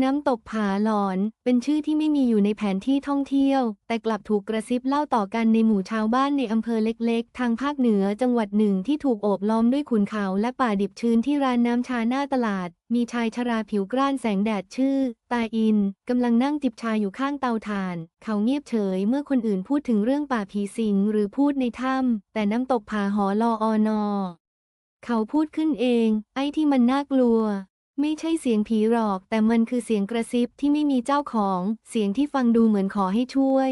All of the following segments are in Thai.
น้ำตกผาหลอน เป็นชื่อที่ไม่มีอยู่ในแผนที่ท่องเที่ยว แต่กลับถูกกระซิบเล่าต่อกันในหมู่ชาวบ้านในอำเภอเล็กๆ ทางภาคเหนือจังหวัดหนึ่งที่ถูกโอบล้อมด้วยขุนเขาและป่าดิบชื้นที่ร้านน้ำชาหน้าตลาด มีชายชราผิวกร้านแสงแดดชื่อ ตาอินกำลังนั่งจิบชาอยู่ข้างเตาถ่าน เขาเงียบเฉยเมื่อคนอื่นพูดถึงเรื่องป่าผีสิงหรือพูดในถ้ำแต่น้ำตกผาหอลออนอเขาพูดขึ้นเอง ไอ้ที่มันน่ากลัว ไม่ใช่เสียงผีหรอก แต่มันคือเสียงกระซิบที่ไม่มีเจ้าของ เสียงที่ฟังดูเหมือนขอให้ช่วย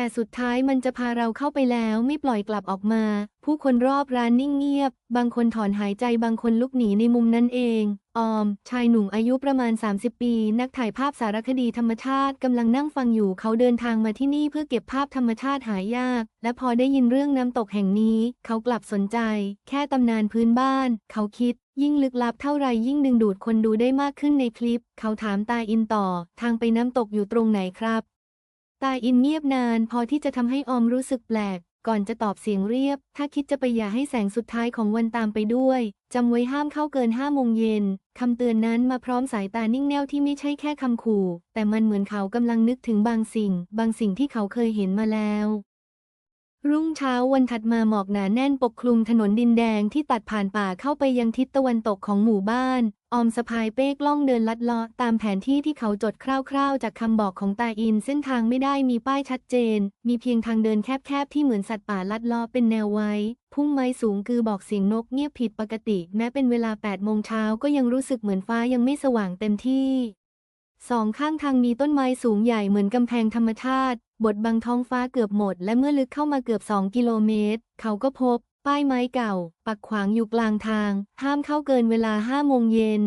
แต่สุดท้ายมันจะพาเราเข้าไปแล้วไม่ปล่อยกลับออกมา ผู้คนรอบร้านนิ่งเงียบ บางคนถอนหายใจบางคนลุกหนีในมุมนั้นเอง ออม ชายหนุ่มอายุประมาณ 30 ปี นักถ่ายภาพสารคดีธรรมชาติกำลังนั่งฟังอยู่เขาเดินทางมาที่นี่เพื่อเก็บภาพธรรมชาติหายาก และพอได้ยินเรื่องน้ำตกแห่งนี้ เขากลับสนใจ แค่ตำนานพื้นบ้าน เขาคิด ยิ่งลึกลับเท่าไรยิ่งดึงดูดคนดูได้มากขึ้นในคลิป เขาถามตาอินต่อ ทางไปน้ำตกอยู่ตรงไหนครับ ตาอินเงียบนานพอที่จะทำให้ออมรู้สึกแปลก ก่อนจะตอบเสียงเรียบ ถ้าคิดจะไปอย่าให้แสงสุดท้ายของวันตามไปด้วยจำไว้ห้ามเข้าเกินห้าโมงเย็นคำเตือนนั้นมาพร้อมสายตานิ่งแน่วที่ไม่ใช่แค่คำขู่ แต่มันเหมือนเขากำลังนึกถึงบางสิ่ง บางสิ่งที่เขาเคยเห็นมาแล้ว รุ่งเช้าวันถัดมาหมอกหนาแน่นปกคลุมถนนดินแดงที่ตัดผ่านป่าเข้าไปยังทิศตะวันตกของหมู่บ้าน ออมสะพายเป้กล้องเดินลัดเลาะตามแผนที่ที่เขาจดคร่าวๆ จากคำบอกของตาอิน เส้นทางไม่ได้มีป้ายชัดเจน มีเพียงทางเดินแคบๆ ที่เหมือนสัตว์ป่าลัดเลาะเป็นแนวไว้ พุ่มไม้สูงคือบอกเสียงนกเงียบผิดปกติ แม้เป็นเวลา8โมงเช้าก็ยังรู้สึกเหมือนฟ้ายังไม่สว่างเต็มที่สองข้างทางมีต้นไม้สูงใหญ่เหมือนกำแพงธรรมชาติ บดบังท้องฟ้าเกือบหมด และเมื่อลึกเข้ามาเกือบ 2 กิโลเมตร เขาก็พบ ป้ายไม้เก่า ปักขวางอยู่กลางทาง ห้ามเข้าเกินเวลา5โมงเย็น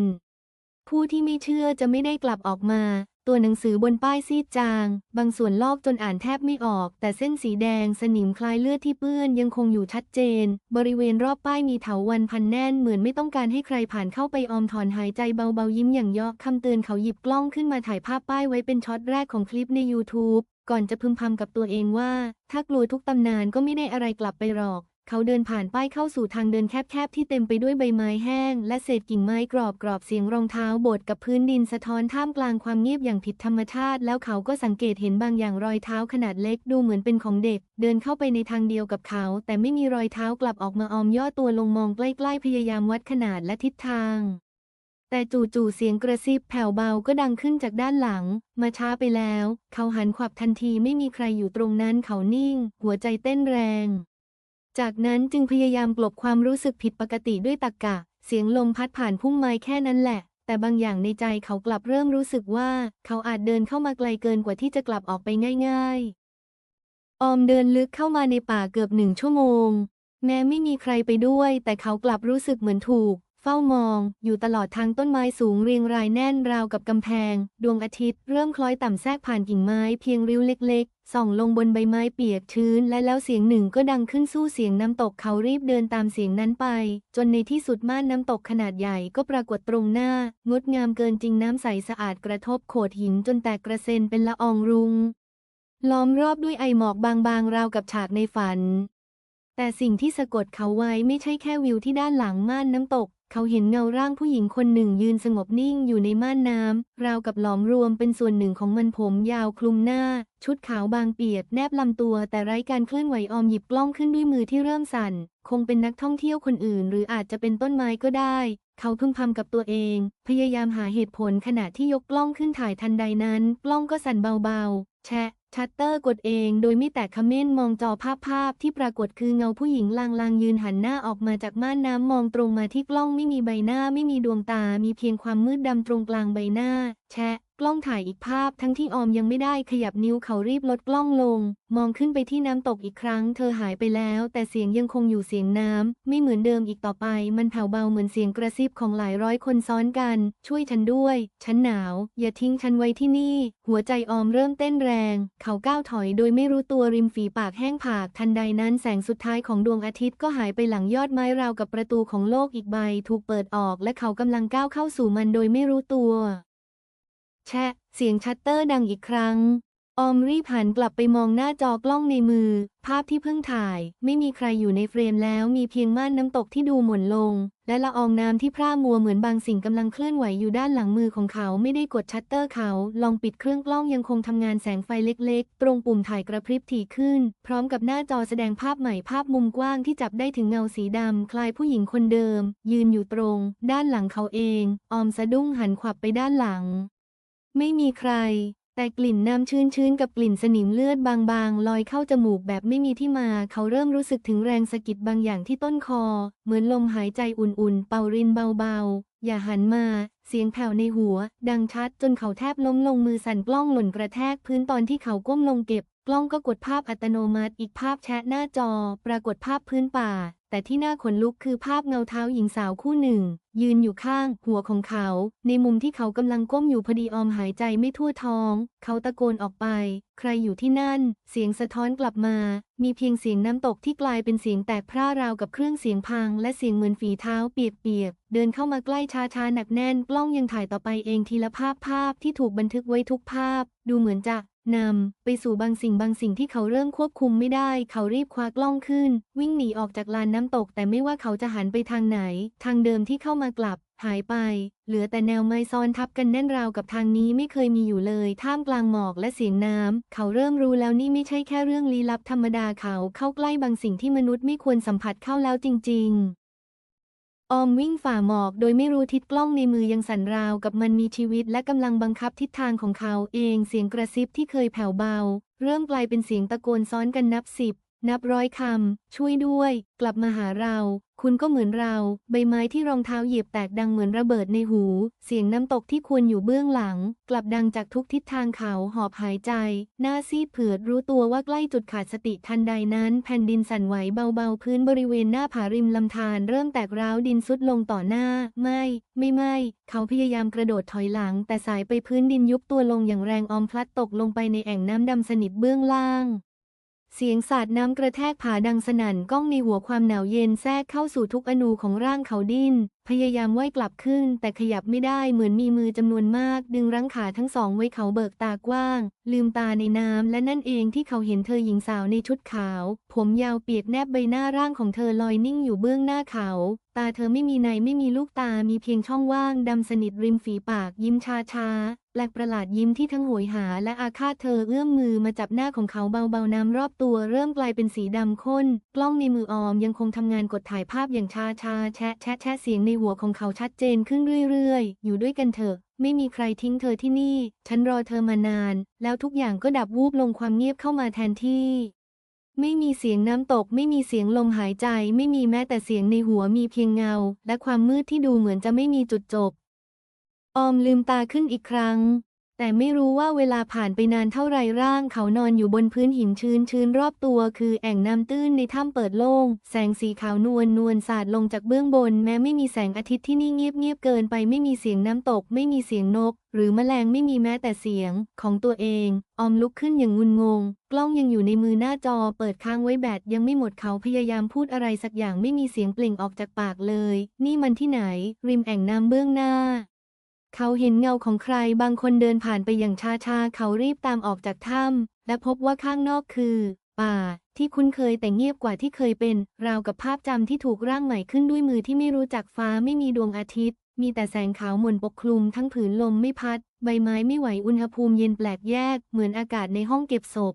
ผู้ที่ไม่เชื่อจะไม่ได้กลับออกมา ตัวหนังสือบนป้ายซีดจาง บางส่วนลอกจนอ่านแทบไม่ออก แต่เส้นสีแดงสนิมคล้ายเลือดที่เปื้อนยังคงอยู่ชัดเจน บริเวณรอบป้ายมีเถาวันพันแน่นเหมือนไม่ต้องการให้ใครผ่านเข้าไปออมถอนหายใจเบาๆยิ้มอย่างยอกคำเตือนเขาหยิบกล้องขึ้นมาถ่ายภาพป้ายไว้เป็นช็อตแรกของคลิปใน YouTube ก่อนจะพึมพำกับตัวเองว่า ถ้ากลัวทุกตำนานก็ไม่ได้อะไรกลับไปหรอก เขาเดินผ่านป้ายเข้าสู่ทางเดินแคบๆ ที่เต็มไปด้วยใบไม้แห้ง และเศษกิ่งไม้กรอบกรอบเสียงรองเท้าบดกับพื้นดินสะท้อนท่ามกลางความเงียบอย่างผิดธรรมชาติ แล้วเขาก็สังเกตเห็นบางอย่างรอยเท้าขนาดเล็กดูเหมือนเป็นของเด็ก เดินเข้าไปในทางเดียวกับเขา แต่ไม่มีรอยเท้ากลับออกมาออมย่อตัวลงมองใกล้ๆพยายามวัดขนาดและทิศทาง แต่จู่ๆเสียงกระซิบแผ่วเบาก็ดังขึ้นจากด้านหลัง มาช้าไปแล้ว เขาหันขวับทันทีไม่มีใครอยู่ตรงนั้นเขานิ่ง หัวใจเต้นแรง จากนั้นจึงพยายามกลบความรู้สึกผิดปกติด้วยตรรกะ เสียงลมพัดผ่านพุ่มไม้แค่นั้นแหละ แต่บางอย่างในใจเขากลับเริ่มรู้สึกว่า เขาอาจเดินเข้ามาไกลเกินกว่าที่จะกลับออกไปง่าย ๆ ออมเดินลึกเข้ามาในป่าเกือบหนึ่งชั่วโมง แม้ไม่มีใครไปด้วย แต่เขากลับรู้สึกเหมือนถูก เฝ้ามอง อยู่ตลอดทางต้นไม้สูงเรียงรายแน่นราวกับกำแพง ดวงอาทิตย์เริ่มคล้อยต่ำแทรกผ่านกิ่งไม้เพียงริ้วเล็กๆ ส่องลงบนใบไม้เปียกชื้น และแล้วเสียงหนึ่งก็ดังขึ้นสู้เสียงน้ำตกเขารีบเดินตามเสียงนั้นไป จนในที่สุดม่านน้ำตกขนาดใหญ่ก็ปรากฏตรงหน้า งดงามเกินจริงน้ำใสสะอาดกระทบโขดหินจนแตกกระเซ็นเป็นละอองรุงล้อมรอบด้วยไอหมอกบางๆ ราวกับฉากในฝัน แต่สิ่งที่สะกดเขาไว้ไม่ใช่แค่วิวที่ด้านหลังม่านน้ำตก เขาเห็นเงาร่างผู้หญิงคนหนึ่งยืนสงบนิ่งอยู่ในม่านน้ำ ราวกับหลอมรวมเป็นส่วนหนึ่งของมันผมยาวคลุมหน้า ชุดขาวบางเปียกแนบลำตัว แต่ไร้การเคลื่อนไหวออมหยิบกล้องขึ้นด้วยมือที่เริ่มสั่น คงเป็นนักท่องเที่ยวคนอื่น หรืออาจจะเป็นต้นไม้ก็ได้ เขาพึมพำกับตัวเอง พยายามหาเหตุผลขณะที่ยกกล้องขึ้นถ่ายทันใดนั้น กล้องก็สั่นเบาๆ แชะ ชัตเตอร์กดเองโดยไม่แตะคอมเมนต์มองจอภาพภาพที่ปรากฏคือเงาผู้หญิงลางๆยืนหันหน้าออกมาจากม่านน้ำมองตรงมาที่กล้องไม่มีใบหน้าไม่มีดวงตา มีเพียงความมืดดำตรงกลางใบหน้า แชะ กล้องถ่ายอีกภาพทั้งที่ออมยังไม่ได้ขยับนิ้วเขารีบลดกล้องลง มองขึ้นไปที่น้ำตกอีกครั้ง เธอหายไปแล้ว แต่เสียงยังคงอยู่เสียงน้ำไม่เหมือนเดิมอีกต่อไป มันแผ่วเบาเหมือนเสียงกระซิบของหลายร้อยคนซ้อนกัน ช่วยฉันด้วย ฉันหนาว อย่าทิ้งฉันไว้ที่นี่ หัวใจออมเริ่มเต้นแรง เขาก้าวถอยโดยไม่รู้ตัวริมฝีปากแห้งผากทันใดนั้นแสงสุดท้ายของดวงอาทิตย์ก็หายไปหลังยอดไม้ราวกับประตูของโลกอีกใบ ถูกเปิดออกและเขากำลังก้าวเข้าสู่มันโดยไม่รู้ตัว แชะ เสียงชัตเตอร์ดังอีกครั้ง ออมรีบหันกลับไปมองหน้าจอกล้องในมือ ภาพที่เพิ่งถ่าย ไม่มีใครอยู่ในเฟรมแล้วมีเพียงม่านน้ำตกที่ดูหม่นลง และละอองน้ำที่พร่ามัวเหมือนบางสิ่งกำลังเคลื่อนไหวอยู่ด้านหลังมือของเขาไม่ได้กดชัตเตอร์เขา ลองปิดเครื่องกล้องยังคงทำงานแสงไฟเล็ก ๆ ตรงปุ่มถ่ายกระพริบถี่ขึ้น พร้อมกับหน้าจอแสดงภาพใหม่ภาพมุมกว้างที่จับได้ถึงเงาสีดำคล้ายผู้หญิงคนเดิม ยืนอยู่ตรง ด้านหลังเขาเอง ออมสะดุ้งหันขวับไปด้านหลัง ไม่มีใคร แต่กลิ่นน้ำชื้นๆ กับกลิ่นสนิมเลือดบางๆ ลอยเข้าจมูกแบบไม่มีที่มา เขาเริ่มรู้สึกถึงแรงสะกิดบางอย่างที่ต้นคอ เหมือนลมหายใจอุ่นๆ เป่ารินเบาๆ อย่าหันมา เสียงแผ่วในหัว ดังชัดจนเขาแทบล้มลงมือสั่นกล้องหล่นกระแทกพื้นตอนที่เขาก้มลงเก็บ กล้องก็กดภาพอัตโนมัติอีกภาพแชะหน้าจอ ปรากฏภาพพื้นป่า แต่ที่น่าขนลุกคือภาพเงาเท้าหญิงสาวคู่หนึ่ง ยืนอยู่ข้าง หัวของเขา ในมุมที่เขากำลังก้มอยู่พอดีออมหายใจไม่ทั่วท้อง เขาตะโกนออกไป ใครอยู่ที่นั่น เสียงสะท้อนกลับมา มีเพียงเสียงน้ำตกที่กลายเป็นเสียงแตกพร่าราวกับเครื่องเสียงพัง และเสียงเหมือนฝีเท้าเปียกๆเดินเข้ามาใกล้ช้าๆหนักแน่น กล้องยังถ่ายต่อไปเองทีละภาพภาพที่ถูกบันทึกไว้ทุกภาพ ดูเหมือนจะ นำไปสู่บางสิ่งบางสิ่งที่เขาเริ่มควบคุมไม่ได้ เขารีบคว้ากล้องขึ้น วิ่งหนีออกจากลานน้ำตก แต่ไม่ว่าเขาจะหันไปทางไหน ทางเดิมที่เข้ามากลับ หายไป เหลือแต่แนวไม้ซ้อนทับกันแน่นราวกับทางนี้ไม่เคยมีอยู่เลย ท่ามกลางหมอกและเสียงน้ำ เขาเริ่มรู้แล้วนี่ไม่ใช่แค่เรื่องลี้ลับธรรมดาเขาเข้าใกล้บางสิ่งที่มนุษย์ไม่ควรสัมผัสเข้าแล้วจริง ๆ ออมวิ่งฝ่าหมอกโดยไม่รู้ทิศกล้องในมือยังสั่นราวกับมันมีชีวิตและกำลังบังคับทิศทางของเขาเองเสียงกระซิบที่เคยแผ่วเบา เริ่มกลายเป็นเสียงตะโกนซ้อนกันนับสิบ นับร้อยคำ ช่วยด้วย กลับมาหาเรา คุณก็เหมือนเรา ใบไม้ที่รองเท้าเหยียบแตกดังเหมือนระเบิดในหู เสียงน้ำตกที่ควรอยู่เบื้องหลัง กลับดังจากทุกทิศทางเขาหอบหายใจ หน้าซีดเผือดรู้ตัวว่าใกล้จุดขาดสติทันใดนั้นแผ่นดินสั่นไหวเบาๆ พื้นบริเวณหน้าผาริมลำธารเริ่มแตกร้าวดินซุดลงต่อหน้า ไม่ ไม่ไม่ เขาพยายามกระโดดถอยหลัง แต่สายไปพื้นดินยุบตัวลงอย่างแรงออมพลัดตกลงไปในแอ่งน้ำดำสนิทเบื้องล่าง เสียงสาดน้ำกระแทกผาดังสนั่นก้องในหัวความหนาวเย็นแทรกเข้าสู่ทุกอนูของร่างเขาดิ้นพยายามว่ายกลับขึ้น แต่ขยับไม่ได้เหมือนมีมือจำนวนมาก ดึงรั้งขาทั้งสองไว้เขาเบิกตากว้าง ลืมตาในน้ำและนั่นเองที่เขาเห็นเธอหญิงสาวในชุดขาว ผมยาวเปียกแนบใบหน้าร่างของเธอลอยนิ่งอยู่เบื้องหน้าเขา ตาเธอไม่มีในไม่มีลูกตามีเพียงช่องว่างดำสนิทริมฝีปากยิ้มชาชาแปลกประหลาดยิ้มที่ทั้งโหยหาและอาฆาตเธอเอื้อมมือมาจับหน้าของเขาเบาๆน้ำรอบตัวเริ่มกลายเป็นสีดำข้น กล้องในมือออมยังคงทำงานกดถ่ายภาพอย่างชาชาแชะแชะแชะเสียงในหัวของเขาชัดเจนขึ้นเรื่อยๆ อยู่ด้วยกันเถอะ ไม่มีใครทิ้งเธอที่นี่ ฉันรอเธอมานาน แล้วทุกอย่างก็ดับวูบลงความเงียบเข้ามาแทนที่ ไม่มีเสียงน้ำตก ไม่มีเสียงลมหายใจ ไม่มีแม้แต่เสียงในหัวมีเพียงเงา และความมืดที่ดูเหมือนจะไม่มีจุดจบ ออมลืมตาขึ้นอีกครั้ง แต่ไม่รู้ว่าเวลาผ่านไปนานเท่าไรร่างเขานอนอยู่บนพื้นหินชื้นชื้นรอบตัว คือแอ่งน้ำตื้นในถ้ำเปิดโล่ง แสงสีขาวนวลนวลสาดลงจากเบื้องบน แม้ไม่มีแสงอาทิตย์ที่นี่เงียบเงียบเกินไปไม่มีเสียงน้ำตก ไม่มีเสียงนก หรือแมลงไม่มีแม้แต่เสียง ของตัวเอง ออมลุกขึ้นอย่างงุนงง กล้องยังอยู่ในมือหน้าจอ เปิดค้างไว้แบตยังไม่หมดเขาพยายามพูดอะไรสักอย่างไม่มีเสียงเปล่งออกจากปากเลย นี่มันที่ไหน ริมแอ่งน้ำเบื้องหน้า เขาเห็นเงาของใครบางคนเดินผ่านไปอย่างช้าๆ เขารีบตามออกจากถ้ำและพบว่าข้างนอกคือ ป่า ที่คุ้นเคยแต่เงียบกว่าที่เคยเป็น ราวกับภาพจำที่ถูกร่างใหม่ขึ้นด้วยมือที่ไม่รู้จักฟ้าไม่มีดวงอาทิตย์ มีแต่แสงขาวหม่นปกคลุมทั้งผืนลมไม่พัด ใบไม้ไม่ไหวอุณหภูมิเย็นแปลกแยก เหมือนอากาศในห้องเก็บศพ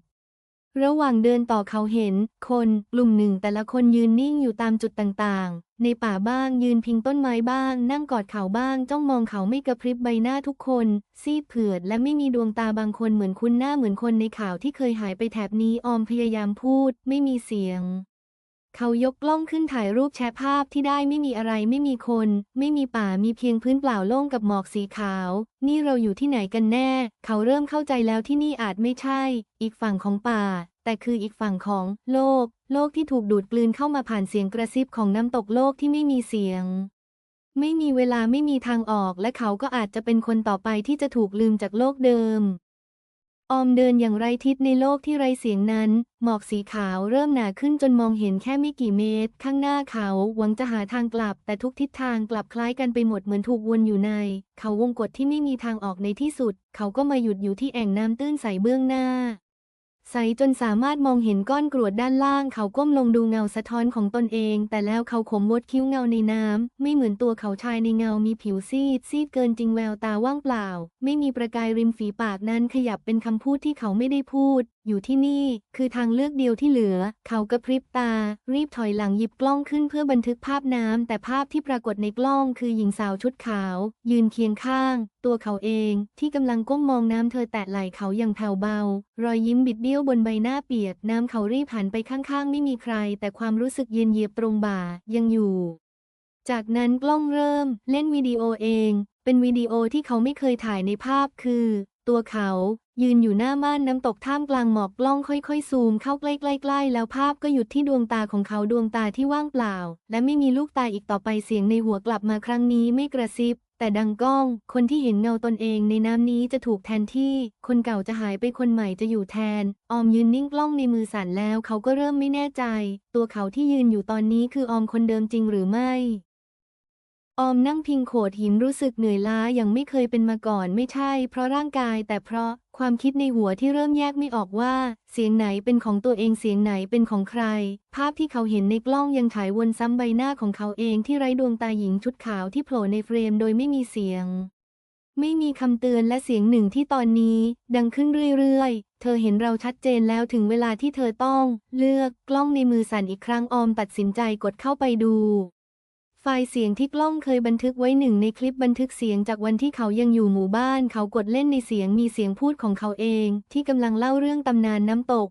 ระหว่างเดินต่อเขาเห็น คนกลุ่มหนึ่งแต่ละคนยืนนิ่งอยู่ตามจุดต่างๆ ในป่าบ้างยืนพิงต้นไม้บ้าง นั่งกอดเขาบ้าง จ้องมองเขาไม่กระพริบใบหน้าทุกคน ซีดเผือดและไม่มีดวงตาบางคนเหมือนคุ้นหน้าเหมือนคนในข่าวที่เคยหายไปแถบนี้ออมพยายามพูด ไม่มีเสียง เขายกกล้องขึ้นถ่ายรูปแชะภาพที่ได้ไม่มีอะไรไม่มีคน ไม่มีป่ามีเพียงพื้นเปล่าโล่งกับหมอกสีขาว นี่เราอยู่ที่ไหนกันแน่ เขาเริ่มเข้าใจแล้วที่นี่อาจไม่ใช่ อีกฝั่งของป่า แต่คืออีกฝั่งของโลก โลกที่ถูกดูดกลืนเข้ามาผ่านเสียงกระซิบของน้ำตกโลกที่ไม่มีเสียง ไม่มีเวลาไม่มีทางออก และเขาก็อาจจะเป็นคนต่อไปที่จะถูกลืมจากโลกเดิม ออมเดินอย่างไร้ทิศในโลกที่ไร้เสียงนั้น หมอกสีขาวเริ่มหนาขึ้นจนมองเห็นแค่ไม่กี่เมตร ข้างหน้าเขาหวังจะหาทางกลับ แต่ทุกทิศทางกลับคล้ายกันไปหมดเหมือนถูกวนอยู่ใน เขาวงกฏที่ไม่มีทางออกในที่สุด เขาก็มาหยุดอยู่ที่แอ่งน้ำตื้นใสเบื้องหน้า ใสจนสามารถมองเห็นก้อนกรวดด้านล่างเขาก้มลงดูเงาสะท้อนของตนเอง แต่แล้วเขาขมวดคิ้วเงาในน้ำ ไม่เหมือนตัวเขาชายในเงามีผิวซีด ซีดเกินจริงแววตาว่างเปล่า ไม่มีประกายริมฝีปากนั้นขยับเป็นคำพูดที่เขาไม่ได้พูด อยู่ที่นี่ คือทางเลือกเดียวที่เหลือ เขากระพริบตา รีบถอยหลังหยิบกล้องขึ้นเพื่อบันทึกภาพน้ำ แต่ภาพที่ปรากฏในกล้องคือหญิงสาวชุดขาว ยืนเคียงข้าง ตัวเขาเอง ที่กำลังก้มมองน้ำเธอแตะไหล่เขาอย่างแผ่วเบา รอยยิ้มบิดเบี้ยวบนใบหน้าเปียก น้ำเขารีบหันไปข้างๆ ไม่มีใคร แต่ความรู้สึกเย็นเยียบตรงบ่ายังอยู่ จากนั้นกล้องเริ่ม เล่นวิดีโอเอง เป็นวิดีโอที่เขาไม่เคยถ่ายในภาพคือ ตัวเขา ยืนอยู่หน้าม่านน้ำตกท่ามกลางหมอกกล้องค่อยๆ ซูมเข้าใกล้ๆๆ แล้วภาพก็หยุดที่ดวงตาของเขาดวงตาที่ว่างเปล่า และไม่มีลูกตาอีกต่อไปเสียงในหัวกลับมาครั้งนี้ไม่กระซิบ แต่ดังก้อง คนที่เห็นเงาตนเองในน้ำนี้จะถูกแทนที่ คนเก่าจะหายไปคนใหม่จะอยู่แทน ออมยืนนิ่งกล้องในมือสั่นแล้วเขาก็เริ่มไม่แน่ใจ ตัวเขาที่ยืนอยู่ตอนนี้คือออมคนเดิมจริงหรือไม่ ออมนั่งพิงโขดหินรู้สึกเหนื่อยล้าอย่างไม่เคยเป็นมาก่อนไม่ใช่ เพราะร่างกายแต่เพราะความคิดในหัวที่เริ่มแยกไม่ออกว่า เสียงไหนเป็นของตัวเองเสียงไหนเป็นของใคร ภาพที่เขาเห็นในกล้องยังฉายวนซ้ำใบหน้าของเขาเองที่ไร้ดวงตาหญิงชุดขาวที่โผล่ในเฟรมโดยไม่มีเสียง ไม่มีคำเตือนและเสียงหนึ่งที่ตอนนี้ ดังขึ้นเรื่อยๆ เธอเห็นเราชัดเจนแล้วถึงเวลาที่เธอต้อง เลือกกล้องในมือสั่นอีกครั้งออมตัดสินใจกดเข้าไปดู ฟล์เสียงที่กล้องเคยบันทึกไว้หนึ่งในคลิปบันทึกเสียงจากวันที่เขายังอยู่หมู่บ้าน เขากดเล่นในเสียงมีเสียงพูดของเขาเอง ที่กำลังเล่าเรื่องตำนานน้ำตก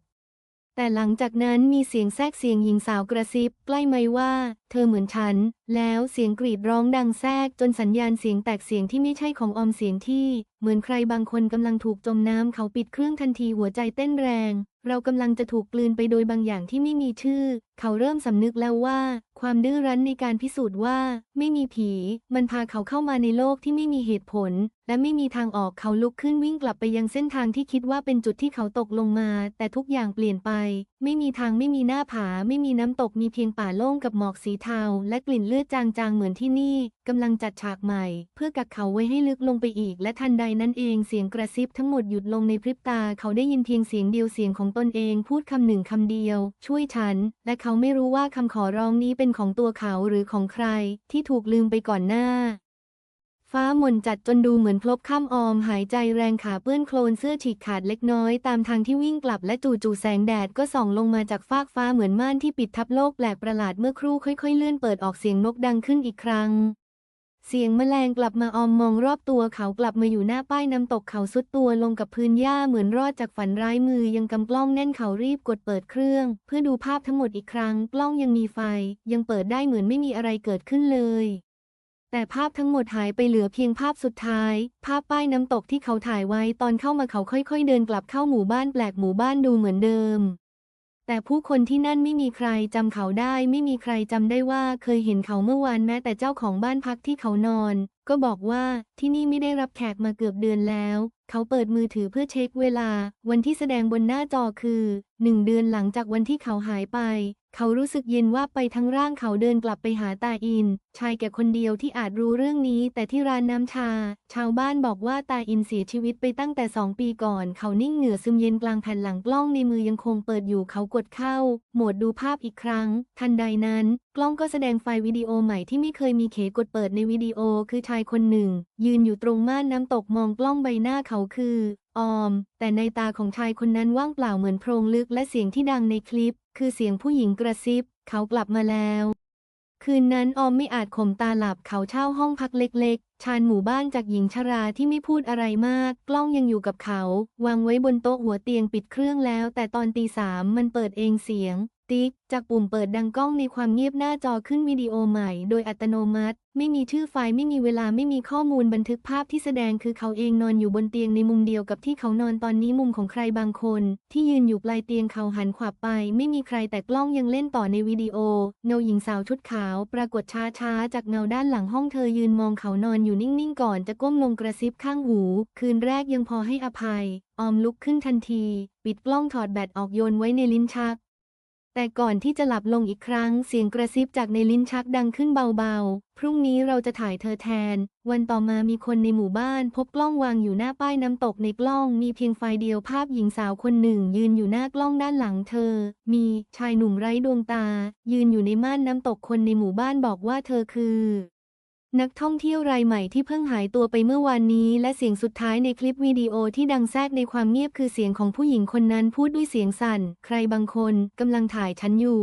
แต่หลังจากนั้นมีเสียงแทรกเสียงหญิงสาวกระซิบ ใกล้ไหมว่า เธอเหมือนฉัน แล้วเสียงกรีดร้องดังแทรกจนสัญญาณเสียงแตกเสียงที่ไม่ใช่ของออมเสียงที่ เหมือนใครบางคนกำลังถูกจมน้ำเขาปิดเครื่องทันทีหัวใจเต้นแรง เรากำลังจะถูกกลืนไปโดยบางอย่างที่ไม่มีชื่อ เขาเริ่มสำนึกแล้วว่า ความดื้อรั้นในการพิสูจน์ว่า ไม่มีผี มันพาเขาเข้ามาในโลกที่ไม่มีเหตุผล และไม่มีทางออกเขาลุกขึ้นวิ่งกลับไปยังเส้นทางที่คิดว่าเป็นจุดที่เขาตกลงมา แต่ทุกอย่างเปลี่ยนไป ไม่มีทางไม่มีหน้าผา ไม่มีน้ำตกมีเพียงป่าโล่งกับหมอกสีเทา และกลิ่นเลือดจางๆ เหมือนที่นี่กำลังจัดฉากใหม่ เพื่อกักเขาไว้ให้ลึกลงไปอีก และทันใดนั้นเองเสียงกระซิบทั้งหมดหยุดลงในพริบตา เขาได้ยินเพียงเสียงเดียวเสียงของตนเอง พูดคำหนึ่งคำเดียว ช่วยฉัน และเขาไม่รู้ว่าคำขอร้องนี้เป็นของตัวเขาหรือของใคร ที่ถูกลืมไปก่อนหน้า ฟ้าหม่นจัดจนดูเหมือนพลบข้ามออม หายใจแรงขาเปื้อนโคลนเสื้อฉีกขาดเล็กน้อย ตามทางที่วิ่งกลับและจู่ๆแสงแดดก็ส่องลงมาจากฟากฟ้าเหมือนม่านที่ปิดทับโลกแปลกประหลาดเมื่อครู่ค่อยๆเลื่อนเปิดออกเสียงนกดังขึ้นอีกครั้ง เสียงแมลงกลับมาออมมองรอบตัวเขากลับมาอยู่หน้าป้ายน้ำตกเขาสุดตัวลงกับพื้นหญ้าเหมือนรอดจากฝันร้ายมือยังกำกล้องแน่นเขารีบกดเปิดเครื่อง เพื่อดูภาพทั้งหมดอีกครั้ง กล้องยังมีไฟ ยังเปิดได้เหมือนไม่มีอะไรเกิดขึ้นเลย แต่ภาพทั้งหมดหายไปเหลือเพียงภาพสุดท้าย ภาพป้ายน้ำตกที่เขาถ่ายไว้ตอนเข้ามาเขาค่อยๆ เดินกลับเข้าหมู่บ้านแปลกหมู่บ้านดูเหมือนเดิม แต่ผู้คนที่นั่นไม่มีใครจำเขาได้ ไม่มีใครจำได้ว่าเคยเห็นเขาเมื่อวานแม้แต่เจ้าของบ้านพักที่เขานอน ก็บอกว่าที่นี่ไม่ได้รับแขกมาเกือบเดือนแล้ว เขาเปิดมือถือเพื่อเช็คเวลา วันที่แสดงบนหน้าจอคือหนึ่งเดือนหลังจากวันที่เขาหายไป เขารู้สึกเย็นว่าไปทั้งร่างเขาเดินกลับไปหาตาอิน ชายแก่คนเดียวที่อาจรู้เรื่องนี้ แต่ที่ร้านน้ำชา ชาวบ้านบอกว่าตาอินเสียชีวิตไปตั้งแต่สองปีก่อน เขานิ่งเหงื่อซึมเย็นกลางแผ่นหลังกล้องในมือยังคงเปิดอยู่เขากดเข้า โหมดดูภาพอีกครั้ง ทันใดนั้น กล้องก็แสดงไฟล์วิดีโอใหม่ที่ไม่เคยมีเขกดเปิดในวิดีโอคือชายคนหนึ่ง ยืนอยู่ตรงม่านน้ำตกมองกล้องใบหน้าเขาคือ ออม แต่ในตาของชายคนนั้นว่างเปล่าเหมือนโพรงลึกและเสียงที่ดังในคลิป คือเสียงผู้หญิงกระซิบ เขากลับมาแล้ว คืนนั้นออมไม่อาจข่มตาหลับเขาเช่าห้องพักเล็ก ๆ ชานหมู่บ้านจากหญิงชราที่ไม่พูดอะไรมาก กล้องยังอยู่กับเขา วางไว้บนโต๊ะหัวเตียงปิดเครื่องแล้ว แต่ตอนตีสามมันเปิดเองเสียง ติ๊ก จากปุ่มเปิดดังกล้องในความเงียบหน้าจอขึ้นวิดีโอใหม่ โดยอัตโนมัติ ไม่มีชื่อไฟล์ไม่มีเวลาไม่มีข้อมูลบันทึกภาพที่แสดงคือเขาเองนอนอยู่บนเตียงในมุมเดียวกับที่เขานอนตอนนี้มุมของใครบางคน ที่ยืนอยู่ปลายเตียงเขาหันขวับไป ไม่มีใครแต่กล้องยังเล่นต่อในวิดีโอเงาหญิงสาวชุดขาว ปรากฏช้าๆจากเงาด้านหลังห้องเธอยืนมองเขานอนอยู่นิ่งๆก่อนจะก้มลงกระซิบข้างหู คืนแรกยังพอให้อภัย ออมลุกขึ้นทันที ปิดกล้องถอดแบตออกโยนไว้ในลิ้นชัก แต่ก่อนที่จะหลับลงอีกครั้งเสียงกระซิบจากในลิ้นชักดังขึ้นเบาๆ พรุ่งนี้เราจะถ่ายเธอแทน วันต่อมามีคนในหมู่บ้าน พบกล้องวางอยู่หน้าป้ายน้ำตกในกล้องมีเพียงไฟเดียวภาพหญิงสาวคนหนึ่ง ยืนอยู่หน้ากล้องด้านหลังเธอ มีชายหนุ่มไร้ดวงตา ยืนอยู่ในม่านน้ำตกคนในหมู่บ้านบอกว่าเธอคือ นักท่องเที่ยวรายใหม่ที่เพิ่งหายตัวไปเมื่อวานนี้ และเสียงสุดท้ายในคลิปวิดีโอที่ดังแทรกในความเงียบคือเสียงของผู้หญิงคนนั้นพูดด้วยเสียงสั่น ใครบางคนกำลังถ่ายฉันอยู่